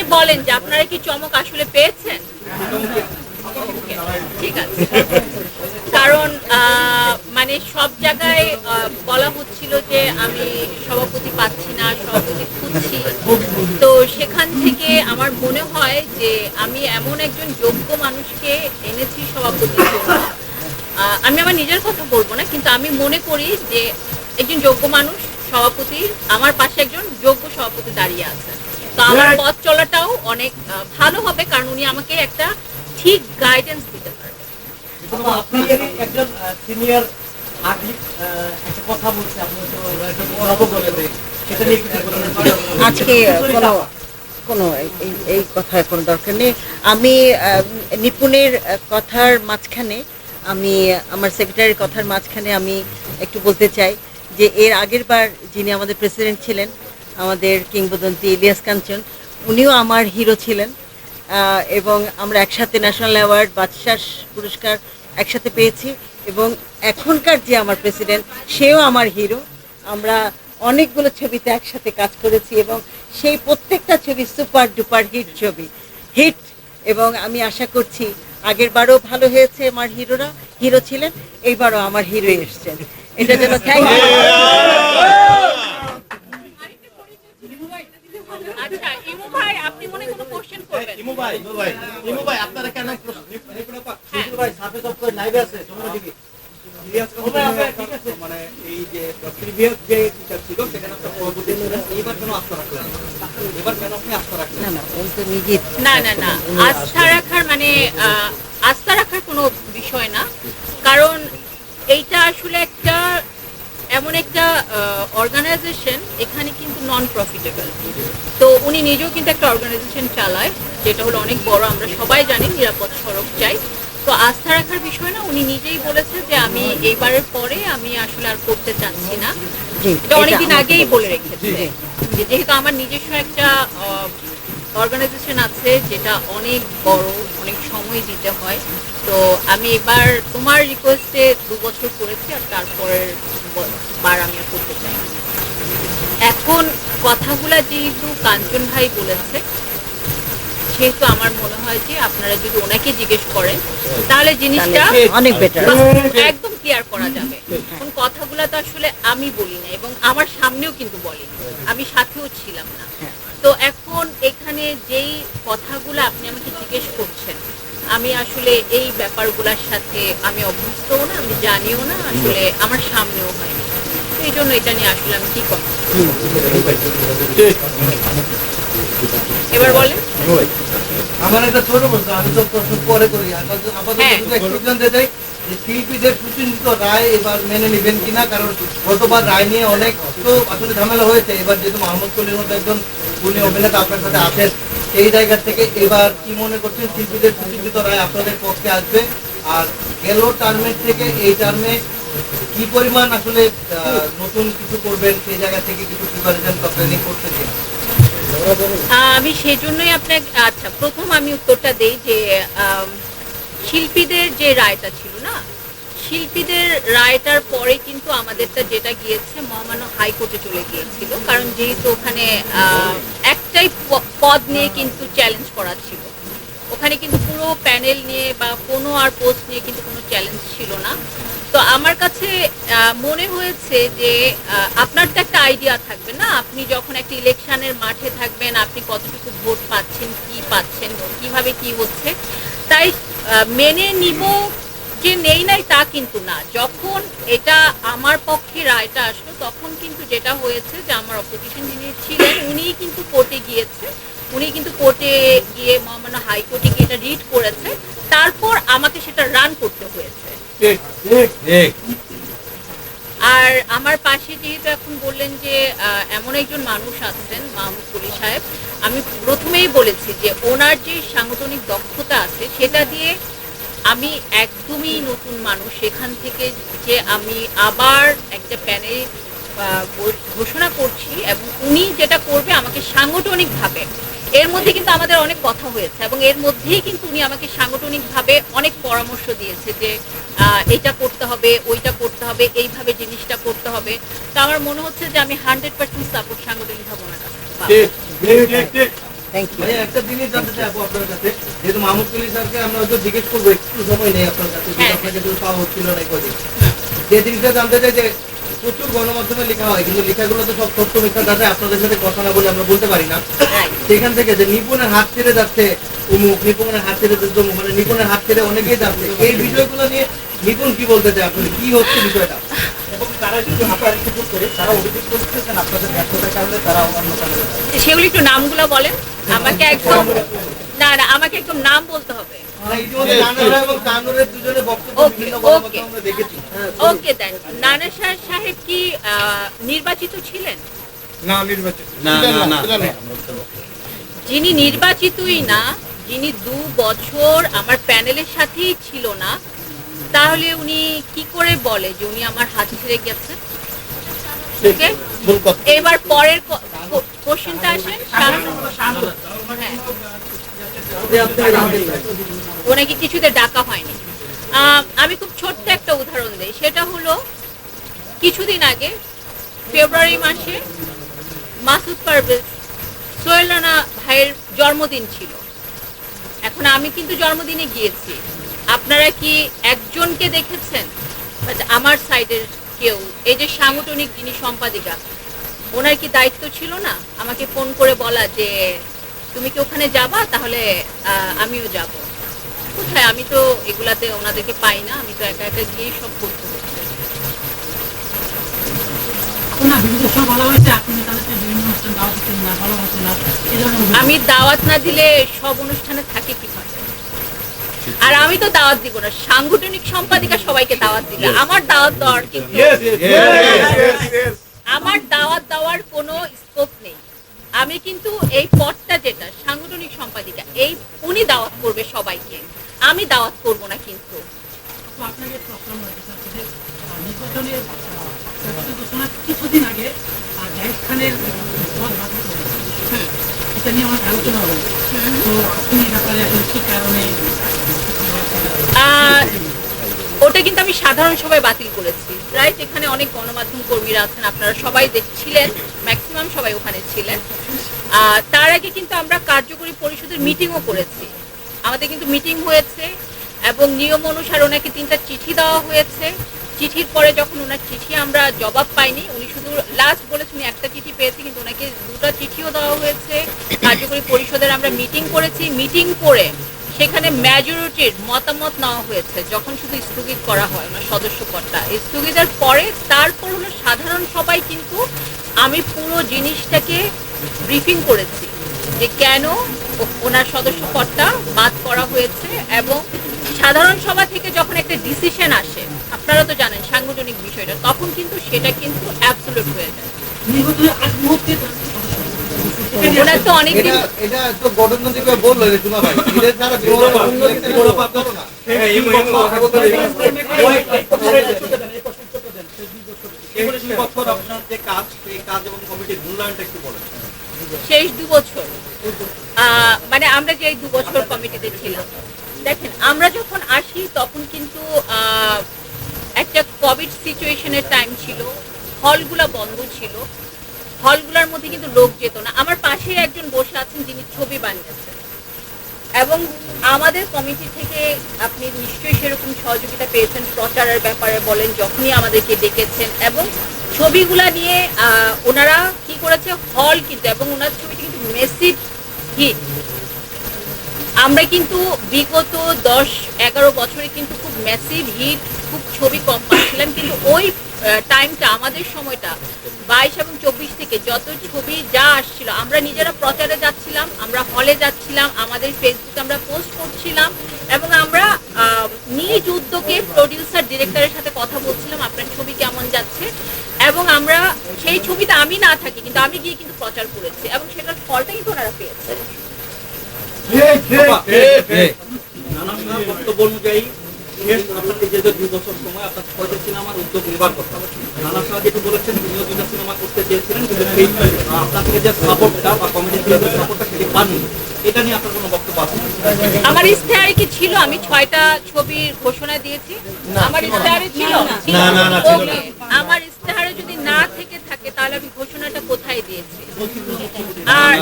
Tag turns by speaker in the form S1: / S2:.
S1: আমাকে বলেন যে আপনারা কি চমক আসলে পেয়েছেন? ঠিক আছে। কারণ মানে সব জায়গায় বলা হচ্ছিল যে আমি সভাপতি পাচ্ছি না সভাপতি খুঁজছি। তো সেখান থেকে আমার মনে হয় যে আমি এমন একজন যোগ্য মানুষকে এনেছি আহ, আমি আমার নিজের কথা বলব না কিন্তু আমি মনে করি যে একজন যোগ্য মানুষ সভাপতি আমার পাশে একজন যোগ্য সভাপতি দাঁড়িয়ে আছে। আমার পথ চলাটাও অনেক ভালো হবে কারণ উনি আমাকে একটা ঠিক গাইডেন্স দিতে পারবে
S2: একজন সিনিয়র একটা কথা বলছে আপনি
S3: আজকে কোনো কোনো এই- কথার কোনো দরকার নেই। আমি আহ, নিপুণের কথার মাঝখানে আমি আমার সেক্রেটারির কথার মাঝখানে আমি একটু বলতে চাই যে এর আগের বার যিনি আমাদের প্রেসিডেন্ট ছিলেন আমাদের কিংবদন্তি ইলিয়াস কাঞ্চন, উনিও আমার হিরো ছিলেন এবং আমরা একসাথে ন্যাশনাল অ্যাওয়ার্ড বাদশাস পুরস্কার একসাথে পেয়েছি, এবং এখনকার যে আমার প্রেসিডেন্ট, সেও আমার হিরো। আমরা অনেকগুলো ছবিতে একসাথে কাজ করেছি, এবং সেই প্রত্যেকটা ছবি সুপার ডুপার হিট ছবি, হিট, এবং আমি আশা করছি আগের বারও ভালো হয়েছে আমার হিরোরা, হিরো ছিলেন, এইবারও আমার হিরো এসছেন। এটা জন্য থ্যাংক ইউ
S1: আচ্ছা ইমু ভাই আপনি মনে কোনো কোশ্চেন করবেন।
S2: ইমু ভাই ইমু ভাই ইমু ভাই আপনারা কেন প্রশ্ন নিপুণ ভাই সাথে সব করে লাইভে আছে তোমরা
S4: মানে এই যে প্রিভিয়াস যে ছিল সেখানে একটা সভাপতি এইবার কেন আস্থা রাখলেন? এবার কেন আপনি আস্থা রাখলেন?
S3: না না ওই তো নিজে
S1: না না না আস্থা রাখার মানে আহ, আস্থা রাখার কোনো বিষয় না। কারণ এইটা আসলে একটা একটা অর্গানাইজেশন এখানে কিন্তু নন প্রফিটেবল তো উনি নিজেও কিন্তু একটা অর্গানাইজেশন চালায় যেটা হলো অনেক বড় আমরা সবাই জানি নিরাপদ সড়ক চাই। তো আস্থা রাখার বিষয় না উনি নিজেই বলেছে যে আমি এইবারের পরে আমি আসলে আর করতে চাচ্ছি না। এটা অনেকদিন আগেই বলে রেখেছে। যেহেতু আমার নিজস্ব একটা অর্গানাইজেশন আছে যেটা অনেক বড় অনেক সময় দিতে হয় তো আমি এবার তোমার রিকোয়েস্টে দু বছর করেছি আর তারপরের বার আমি আর করতে চাই। এখন কথাগুলা যেহেতু কাঞ্চন ভাই বলেছে সেহেতু আমার মনে হয় যে আপনারা যদি ওনাকে জিজ্ঞেস করেন তাহলে জিনিসটা
S3: অনেক বেটার
S1: একদম ক্লিয়ার করা যাবে। কোন কথাগুলো তো আসলে আমি বলি না এবং আমার সামনেও কিন্তু বলিনি আমি সাথেও ছিলাম না। তো এখন এখানে যেই কথাগুলো আপনি আমাকে জিজ্ঞেস করছেন আমি আসলে এই ব্যাপারগুলোর সাথে আমি অভ্যস্তও না আমি জানিও না আসলে আমার সামনেও হয়নি তো এই জন্য এটা নিয়ে আসলে আমি কি করব? এবার বলেন।
S5: আমার একটা ছোট প্রশ্ন আমি তো প্রশ্ন পরে করি। আপাতত
S1: হ্যাঁ।
S5: শিল্পীদের সুচিন্তিত রায় এবার মেনে নেবেন কিনা? কারণ গতবার রায় নিয়ে অনেক তো আসলে ঝামেলা হয়েছে। এবার যেহেতু মোহাম্মদ কলির মতো একজন গুণী অভিনেতা আপনার সাথে আছেন সেই জায়গা থেকে এবার কি মনে করছেন শিল্পীদের রায় আপনাদের পক্ষে আসবে? আর গেল টার্মের থেকে এই টার্মে কি পরিমাণ আসলে নতুন কিছু করবেন? সেই জায়গা থেকে কিছু প্রিপারেশন প্ল্যানিং করতেছেন
S1: আহ, আমি সেজন্যই আপনাকে আচ্ছা প্রথম আমি উত্তরটা দেই যে শিল্পীদের যে রায়টা ছিল শিল্পীদের রায়টার পরে কিন্তু আমাদেরটা যেটা গিয়েছে, মহামান্য হাইকোর্টে চলে গিয়েছিল। কারণ যেহেতু ওখানে একটাই পদ নিয়ে কিন্তু চ্যালেঞ্জ করা ছিল। ওখানে কিন্তু পুরো প্যানেল নিয়ে বা কোনো আর পোস্ট নিয়ে কিন্তু কোনো চ্যালেঞ্জ ছিল না। তো আমার কাছে মনে হয়েছে যে আপনার তো একটা আইডিয়া থাকবে না? আপনি যখন একটা ইলেকশনের মাঠে থাকবেন, আপনি কতটুকু ভোট পাচ্ছেন, কি পাচ্ছেন, কীভাবে কি হচ্ছে? তাই মেনে নিব যে নেই নাই তা কিন্তু না। যখন এটা আমার পক্ষে রায়টা আসলো তখন কিন্তু যেটা হয়েছে যে আমার অপোজিশন যিনি ছিলেন উনিই কিন্তু কোর্টে গিয়েছে। উনি কিন্তু কোর্টে গিয়ে মহামান্য হাইকোর্টে গিয়ে এটা রিড করেছে। তারপর আমাকে সেটা রান করতে হয়েছে। আর আমার পাশে যেহেতু এখন বললেন যে এমন একজন মানুষ আছেন মাহমুদ কলি সাহেব আমি প্রথমেই বলেছি যে ওনার যে সাংগঠনিক দক্ষতা আছে সেটা দিয়ে আমি একদমই নতুন মানুষ। সেখান থেকে যে আমি আবার একটা প্যানেল ঘোষণা করছি এবং উনি যেটা করবে আমাকে সাংগঠনিকভাবে। এর মধ্যে কিন্তু আমাদের অনেক কথা হয়েছে এবং এর মধ্যেই কিন্তু উনি আমাকে সাংগঠনিকভাবে অনেক পরামর্শ দিয়েছে যে আহ, এটা করতে হবে ওইটা করতে হবে এইভাবে জিনিসটা করতে হবে। তো আমার মনে হচ্ছে যে আমি হান্ড্রেড পার্সেন্ট সাপোর্ট সাংগঠনিকভাবে ওনার কাছ
S5: একটা জিনিস জানতে চাই আপনার কাছে। যেহেতু মাহমুদ স্যারকে আমরা হয়তো জিজ্ঞেস করব সময় নেই আপনার কাছে
S1: হ্যাঁ।
S5: আপনাকে যেহেতু পাওয়া হচ্ছিল না কদিন যে জিনিসটা জানতে চাই যে প্রচুর গণমাধ্যমে লেখা হয় কিন্তু লেখাগুলো তো সব সত্য মিথ্যা আপনাদের সাথে কথা না বলে আমরা বলতে পারি না। সেখান থেকে যে নিপুণের হাত ছেড়ে যাচ্ছে উমুক নিপুণের হাত ছেড়ে যাচ্ছে মানে নিপুণের হাত ছেড়ে অনেকেই যাচ্ছে। এই বিষয়গুলো নিয়ে নিপুণ কি বলতে চাই আসলে কি হচ্ছে বিষয়টা?
S4: এবং তারা যদি আপনার কিছু করে তারা অভিযোগ করতেছেন আপনাদের ব্যর্থতার কারণে তারা অন্য চ্যানেলে
S1: সেগুলি একটু নামগুলো বলেন। আমাকে একদম না না আমাকে একদম নাম বলতে হবে। নানা সাহেব কি নির্বাচিত ছিলেন?
S5: না নির্বাচিত
S1: যিনি নির্বাচিতই না যিনি দু বছর আমার প্যানেলের সাথেই ছিল না তাহলে উনি কি করে বলে যে উনি আমার হাত ছেড়ে গেছে এবার পরের কোশ্চেনটা আসে হ্যাঁ। ওনাকে কিছুতে ডাকা হয়নি। আমি খুব ছোট্ট একটা উদাহরণ দিই। সেটা হলো, কিছুদিন আগে, ফেব্রুয়ারি মাসে, মাসুদ পারভেজ সোহেল রানা ভাইয়ের জন্মদিন ছিল। এখন আমি কিন্তু জন্মদিনে গিয়েছি। আপনারা কি একজনকে দেখেছেন? But আমার সাইডের কেউ। এই যে সাংগঠনিক যিনি সম্পাদিকা, ওনার কি দায়িত্ব ছিল না? আমাকে ফোন করে বলা যে তুমি কি ওখানে যাবা? তাহলে আহ, আমিও যাব। কোথায়? আমি তো এগুলাতে ওনাদেরকে পাই না। আমি তো একা একা গিয়েই সব করতে হচ্ছে। আমি দাওয়াত না দিলে সব অনুষ্ঠানে থাকে কীভাবে? আর আমি তো দাওয়াত দিব না। সাংগঠনিক সম্পাদিকা সবাইকে দাওয়াত দিবে। আমার দাওয়াত দেওয়ার কিন্তু আমার দাওয়াত দেওয়ার কোনো স্কোপ নেই। আমি কিন্তু এই পদটা যেটা সাংগঠনিক সম্পাদিকা এই উনি দাওয়াত করবে সবাইকে। আমি দাওয়াত করব না কিন্তু।
S6: আহ, কিছুদিন আগে নিয়ে
S1: ওটা কিন্তু আমি সাধারণ সবাই বাতিল করেছি। রাইট এখানে অনেক গণমাধ্যম কর্মীরা আছেন, আপনারা সবাই দেখছিলেন ম্যাক্সিমাম সবাই ওখানে ছিলেন। তার আগে কিন্তু আমরা কার্যকরী পরিষদের মিটিংও করেছি। আমাদের কিন্তু মিটিং হয়েছে এবং নিয়ম অনুসারে ওনাকে তিনটা চিঠি দেওয়া হয়েছে। চিঠির পরে যখন ওনার চিঠি আমরা জবাব পাইনি, উনি শুধু লাস্ট বলেছেন একটা চিঠি পেয়েছি কিন্তু ওনাকে দুটো চিঠিও দেওয়া হয়েছে। কার্যকরী পরিষদের আমরা মিটিং করেছি। মিটিং করে সেখানে মেজরিটির মতামত নেওয়া হয়েছে, যখন শুধু স্থগিত করা হয় ওনার সদস্য পদটা স্থগিতের পরে তারপর হলো সাধারণ সবাই কিন্তু আমি পুরো জিনিসটাকে ব্রিফিং করেছি যে কেন ওনার সদস্য পদটা বাদ করা হয়েছে এবং সাধারণ সভা থেকে যখন একটা ডিসিশন আসে, আপনারা তো জানেন সাংগঠনিক বিষয়টা, তখন কিন্তু সেটা কিন্তু অ্যাবসোলুট হয়ে যায়
S6: নির্বাচনের আগ মুহূর্তে তার সদস্য
S1: ওনার তো অনেকদিন
S5: এটা এটা তো গঠনতান্ত্রিক ভাবে বলল যে তোমা ভাই। এদের দ্বারা কোনো উন্নতি কোনো পাবো না।
S4: এই দুই বছর আপনার যে কাজ সেই কাজ এবং কমিটির মূল্যায়নটা একটু বলেন।
S1: শেষ দু বছর। আহ, মানে আমরা যে এই দু বছর কমিটিতে ছিলাম। দেখেন আমরা যখন আসি তখন কিন্তু আহ, একটা কোভিড সিচুয়েশনের টাইম ছিল। হলগুলা বন্ধ ছিল। হলগুলোর মধ্যে কিন্তু লোক যেত না। আমার পাশে একজন বসে আছেন, যিনি ছবি বানিয়েছেন। এবং আমাদের কমিটি থেকে আপনি নিশ্চয়ই সেরকম সহযোগিতা পেয়েছেন প্রচারের ব্যাপারে বলেন, যখনই আমাদেরকে ডেকেছেন। এবং ছবিগুলা নিয়ে ওনারা কি করেছে? হল কিন্তু, এবং ওনার ছবিটি কিন্তু মেসিভ হিট আমরা কিন্তু বিগত দশ, এগারো বছরে কিন্তু খুব ম্যাসিভ হিট খুব ছবি কম পাচ্ছিলাম। কিন্তু ওই টাইমটা আমাদের সময়টা, বাইশ এবং থেকে যত ছবি যা আসছিল আমরা নিজেরা প্রচারে যাচ্ছিলাম আমরা হলে যাচ্ছিলাম আমাদের ফেসবুকে আমরা পোস্ট করছিলাম এবং আমরা নিজ উদ্যোগে প্রডিউসার ডিরেক্টরের সাথে কথা বলছিলাম আপনার ছবি কেমন যাচ্ছে এবং আমরা সেই ছবিতে আমি না থাকি কিন্তু আমি গিয়ে কিন্তু প্রচার করেছি এবং সেটার ফলটা কিন্তু ওনারা পেয়েছে
S4: নানা বক্তব্য অনুযায়ী
S1: আমার ইস্তেহারে কি ছিল আমি ছয়টা ছবির ঘোষণা দিয়েছি আমার ইস্তেহারে ছিল ছিল? আমার ইস্তেহারে যদি না থেকে থাকে তাহলে আমি ঘোষণাটা কোথায় দিয়েছি আর